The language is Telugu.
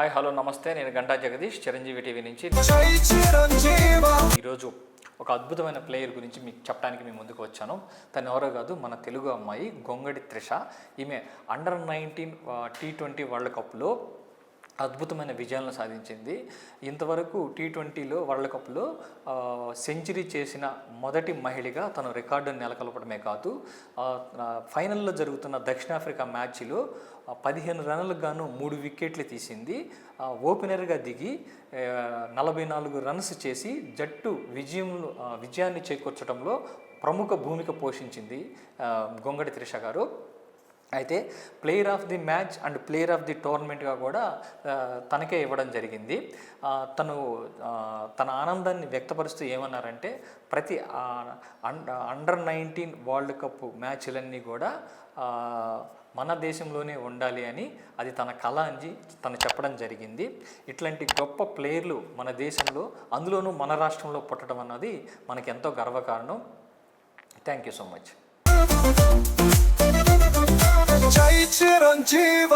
హాయ్ హలో నమస్తే. నేను గంటా జగదీష్ చిరంజీవి టీవీ నుంచి. ఈరోజు ఒక అద్భుతమైన ప్లేయర్ గురించి మీకు చెప్పడానికి మీ ముందుకు వచ్చాను. తను ఎవరో కాదు మన తెలుగు అమ్మాయి గొంగడి త్రిష. ఈమె under nineteen T twenty world కప్లో అద్భుతమైన విజయాలను సాధించింది. ఇంతవరకు టీ ట్వంటీలో వరల్డ్ కప్లో సెంచరీ చేసిన మొదటి మహిళగా తను రికార్డును నెలకొల్పడమే కాదు ఫైనల్లో జరుగుతున్న దక్షిణాఫ్రికా మ్యాచ్లో పదిహేను రన్లకు గాను మూడు వికెట్లు తీసింది. ఓపెనర్గా దిగి నలభై నాలుగు రన్స్ చేసి జట్టు విజయం విజయాన్ని చేకూర్చడంలో ప్రముఖ భూమిక పోషించింది గొంగడి త్రిష గారు. అయితే player of the match and player of the టోర్నమెంట్గా కూడా తనకే ఇవ్వడం జరిగింది. తను తన ఆనందాన్ని వ్యక్తపరుస్తూ ఏమన్నారంటే ప్రతి అండర్ నైన్టీన్ వరల్డ్ కప్ మ్యాచ్లన్నీ కూడా మన దేశంలోనే ఉండాలి అని అది తన కళ అని తను చెప్పడం జరిగింది. ఇట్లాంటి గొప్ప ప్లేయర్లు మన దేశంలో అందులోనూ మన రాష్ట్రంలో పుట్టడం అన్నది మనకెంతో గర్వకారణం. థ్యాంక్ యూ సో మచ్ జై చిరంజీవ